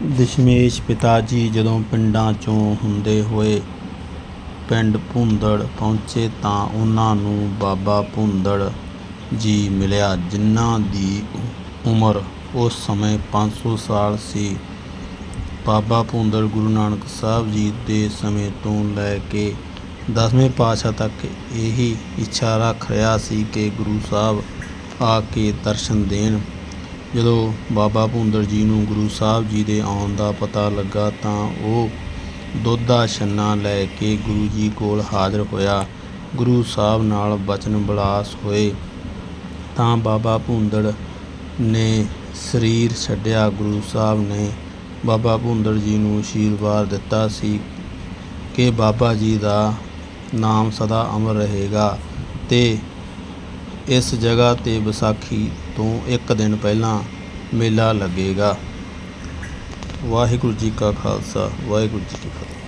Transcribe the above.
ਦਸ਼ਮੇਸ਼ ਪਿਤਾ ਜੀ ਜਦੋਂ ਪਿੰਡਾਂ ਚੋਂ ਹੁੰਦੇ ਹੋਏ ਪਿੰਡ ਭੂੰਦੜ ਪਹੁੰਚੇ ਤਾਂ ਉਹਨਾਂ ਨੂੰ ਬਾਬਾ ਭੂੰਦੜ ਜੀ ਮਿਲਿਆ, ਜਿਨ੍ਹਾਂ ਦੀ ਉਮਰ ਉਸ ਸਮੇਂ 500 ਸਾਲ ਸੀ। ਬਾਬਾ ਭੂੰਦੜ ਗੁਰੂ ਨਾਨਕ ਸਾਹਿਬ ਜੀ ਦੇ ਸਮੇਂ ਤੋਂ ਲੈ ਕੇ ਦਸਵੇਂ ਪਾਤਸ਼ਾਹ ਤੱਕ ਇਹੀ ਇੱਛਾ ਰੱਖ ਰਿਹਾ ਸੀ ਕਿ ਗੁਰੂ ਸਾਹਿਬ ਆ ਕੇ ਦਰਸ਼ਨ ਦੇਣ। ਜਦੋਂ ਬਾਬਾ ਭੂੰਦੜ ਜੀ ਨੂੰ ਗੁਰੂ ਸਾਹਿਬ ਜੀ ਦੇ ਆਉਣ ਦਾ ਪਤਾ ਲੱਗਾ ਤਾਂ ਉਹ ਦੁੱਧ ਦਾ ਛੰਨਾ ਲੈ ਕੇ ਗੁਰੂ ਜੀ ਕੋਲ ਹਾਜ਼ਰ ਹੋਇਆ। ਗੁਰੂ ਸਾਹਿਬ ਨਾਲ ਬਚਨ ਬਿਲਾਸ ਹੋਏ। ਤਾਂ ਬਾਬਾ ਭੂੰਦੜ ਨੇ ਸਰੀਰ ਛੱਡਿਆ। ਗੁਰੂ ਸਾਹਿਬ ਨੇ ਬਾਬਾ ਭੂੰਦੜ ਜੀ ਨੂੰ ਆਸ਼ੀਰਵਾਦ ਦਿੱਤਾ ਸੀ ਕਿ ਬਾਬਾ ਜੀ ਦਾ ਨਾਮ ਸਦਾ ਅਮਰ ਰਹੇਗਾ ਤੇ ਇਸ ਜਗ੍ਹਾ ਤੇ ਵਿਸਾਖੀ ਤੋਂ ਇੱਕ ਦਿਨ ਪਹਿਲਾਂ ਮੇਲਾ ਲੱਗੇਗਾ। ਵਾਹਿਗੁਰੂ ਜੀ ਕਾ ਖਾਲਸਾ, ਵਾਹਿਗੁਰੂ ਜੀ ਕੀ ਫਤਿਹ।